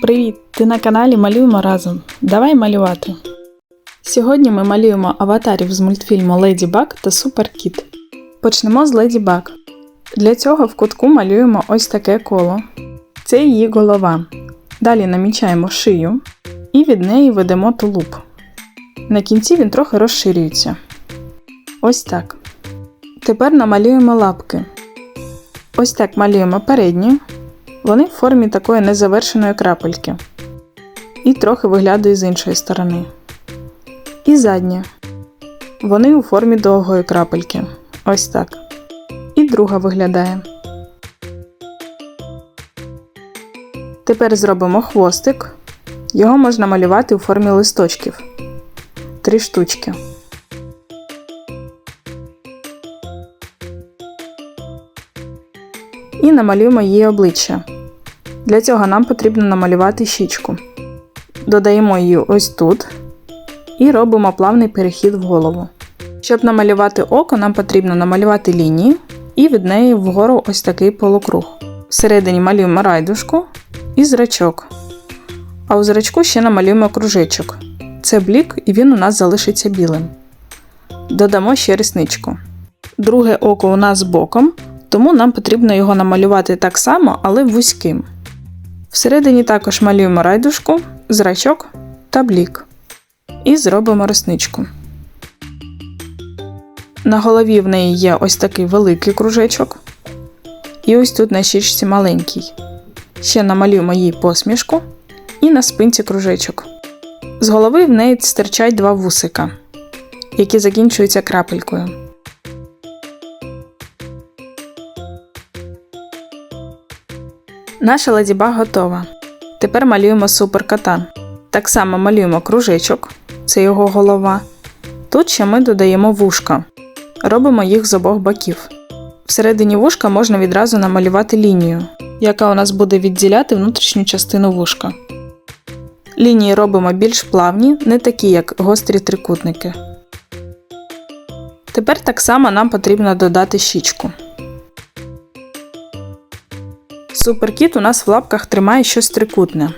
Привіт! Ти на каналі Малюємо разом. Давай малювати. Сьогодні ми малюємо аватарів з мультфільму Леді Баг та Супер Кіт. Почнемо з Леді Баг. Для цього в кутку малюємо ось таке коло. Це її голова. Далі намічаємо шию і від неї ведемо тулуб. На кінці він трохи розширюється. Ось так. Тепер намалюємо лапки. Ось так малюємо передні. Вони в формі такої незавершеної крапельки. І трохи виглядає з іншої сторони. І заднє. Вони у формі довгої крапельки. Ось так. І друга виглядає. Тепер зробимо хвостик. Його можна малювати у формі листочків. Три штучки. І намалюємо її обличчя. Для цього нам потрібно намалювати щічку. Додаємо її ось тут і робимо плавний перехід в голову. Щоб намалювати око, нам потрібно намалювати лінії і від неї вгору ось такий полукруг. Всередині малюємо райдушку і зрачок. А у зрачку ще намалюємо кружечок. Це блік, і він у нас залишиться білим. Додамо ще рісничку. Друге око у нас боком, тому нам потрібно його намалювати так само, але вузьким. Всередині також малюємо райдушку, зрачок та блік. І зробимо ресничку. На голові в неї є ось такий великий кружечок. І ось тут на щічці маленький. Ще намалюємо їй посмішку і на спинці кружечок. З голови в неї стирчать два вусика, які закінчуються крапелькою. Наша ледіба готова. Тепер малюємо суперкота. Так само малюємо кружечок, це його голова. Тут ще ми додаємо вушка. Робимо їх з обох боків. Всередині вушка можна відразу намалювати лінію, яка у нас буде відділяти внутрішню частину вушка. Лінії робимо більш плавні, не такі, як гострі трикутники. Тепер так само нам потрібно додати щічку. Суперкіт у нас в лапках тримає щось трикутне.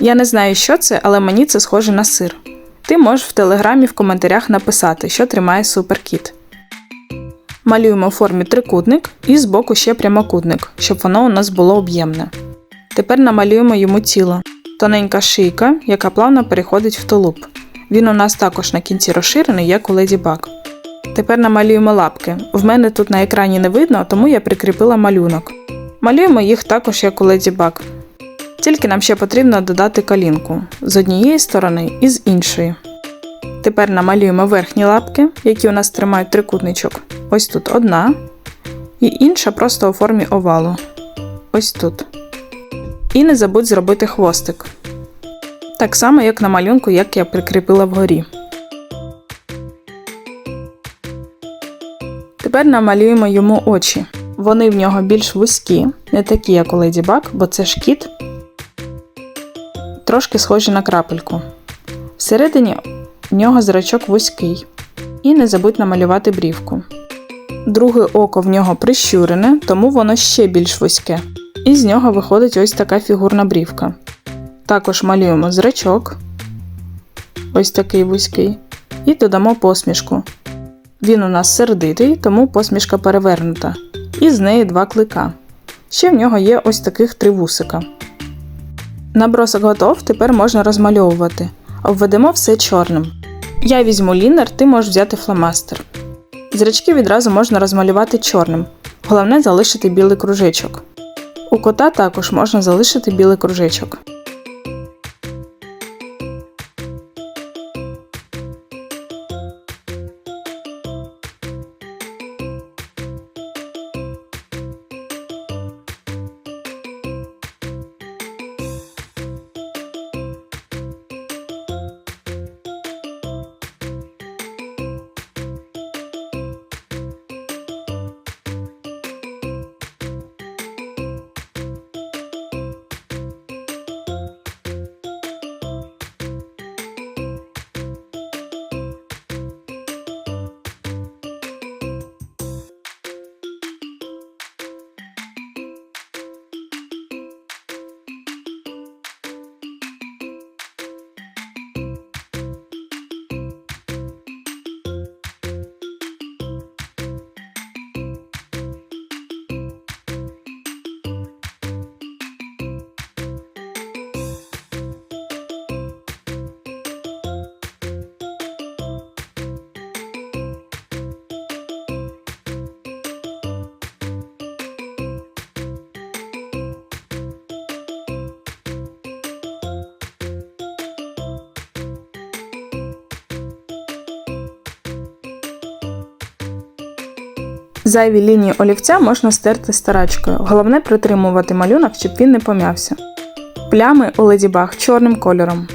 Я не знаю, що це, але мені це схоже на сир. Ти можеш в телеграмі в коментарях написати, що тримає суперкіт. Малюємо в формі трикутник і збоку ще прямокутник, щоб воно у нас було об'ємне. Тепер намалюємо йому тіло. Тоненька шийка, яка плавно переходить в тулуб. Він у нас також на кінці розширений, як у Леді Баг. Тепер намалюємо лапки. В мене тут на екрані не видно, тому я прикріпила малюнок. Малюємо їх також, як у Леді Баг. Тільки нам ще потрібно додати колінку з однієї сторони і з іншої. Тепер намалюємо верхні лапки, які у нас тримають трикутничок. Ось тут одна, і інша просто у формі овалу. Ось тут. І не забудь зробити хвостик. Так само, як на малюнку, як я прикріпила вгорі. Тепер намалюємо йому очі. Вони в нього більш вузькі, не такі, як у Леді Баг, бо це ж кіт. Трошки схожі на крапельку. Всередині в нього зрачок вузький. І не забудь намалювати брівку. Друге око в нього прищурене, тому воно ще більш вузьке. І з нього виходить ось така фігурна брівка. Також малюємо зрачок, ось такий вузький, і додамо посмішку. Він у нас сердитий, тому посмішка перевернута. І з неї два клика. Ще в нього є ось таких три вусика. Набросок готов, тепер можна розмальовувати. Обведемо все чорним. Я візьму лінер, ти можеш взяти фломастер. Зрачки відразу можна розмалювати чорним. Головне залишити білий кружечок. У кота також можна залишити білий кружечок. Зайві лінії олівця можна стерти старачкою. Головне притримувати малюнок, щоб він не пом'явся. Плями у ледібах чорним кольором,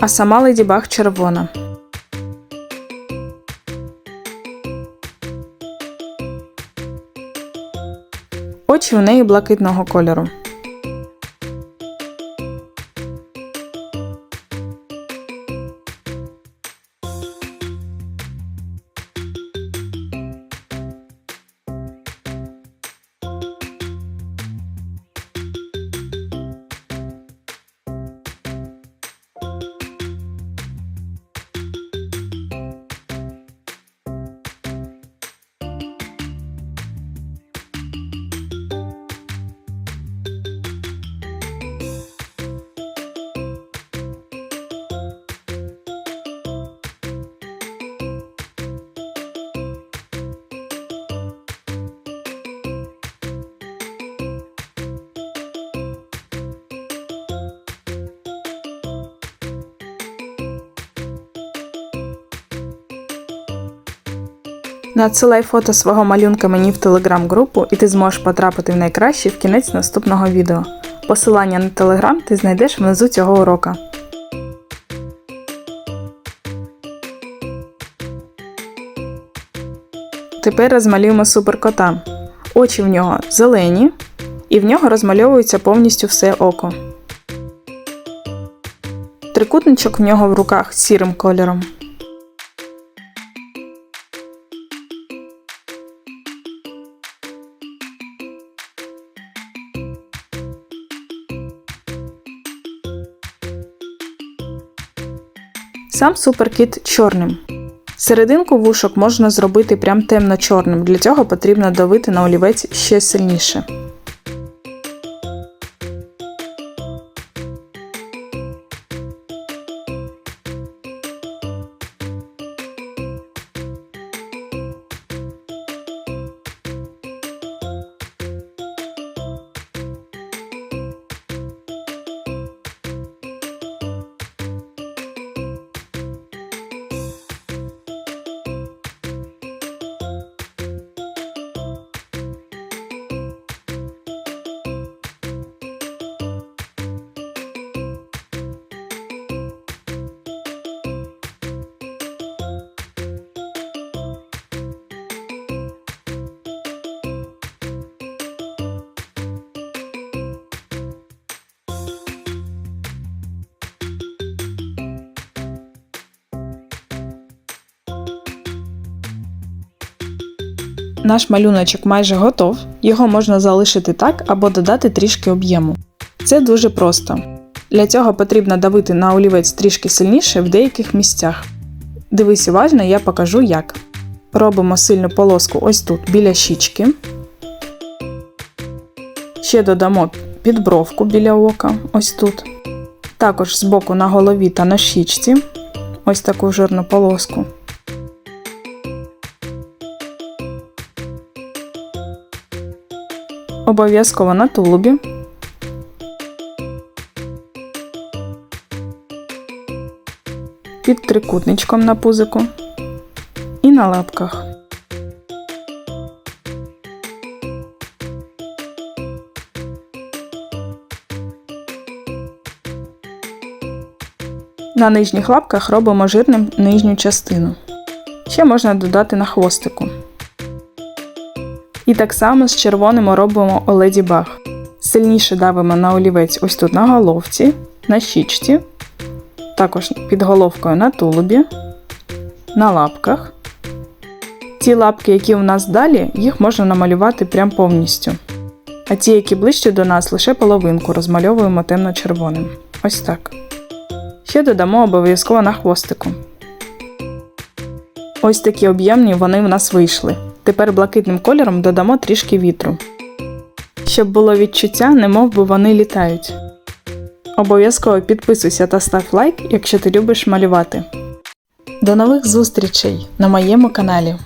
а сама ледібах червона. Очі в неї блакитного кольору. Надсилай фото свого малюнка мені в телеграм-групу, і ти зможеш потрапити в найкращий в кінець наступного відео. Посилання на телеграм ти знайдеш внизу цього урока. Тепер розмалюємо суперкота. Очі в нього зелені, і в нього розмальовується повністю все око. Трикутничок в нього в руках сірим кольором. Сам суперкіт чорним. Серединку вушок можна зробити прям темно-чорним. Для цього потрібно давити на олівець ще сильніше. Наш малюночок майже готов, його можна залишити так або додати трішки об'єму. Це дуже просто. Для цього потрібно давити на олівець трішки сильніше в деяких місцях. Дивись уважно, я покажу як. Робимо сильну полоску ось тут біля щічки. Ще додамо підбровку біля ока, ось тут. Також збоку на голові та на щічці ось таку жирну полоску. Обов'язково на тулубі. Під трикутничком на пузику і на лапках. На нижніх лапках робимо жирним нижню частину. Ще можна додати на хвостику. І так само з червоним робимо у Леді Баг. Сильніше давимо на олівець ось тут на головці, на щічці, також під головкою на тулубі, на лапках. Ті лапки, які у нас далі, їх можна намалювати прям повністю. А ті, які ближче до нас, лише половинку розмальовуємо темно-червоним. Ось так. Ще додамо обов'язково на хвостику. Ось такі об'ємні вони в нас вийшли. Тепер блакитним кольором додамо трішки вітру. Щоб було відчуття, немов би вони літають. Обов'язково підписуйся та став лайк, якщо ти любиш малювати. До нових зустрічей на моєму каналі.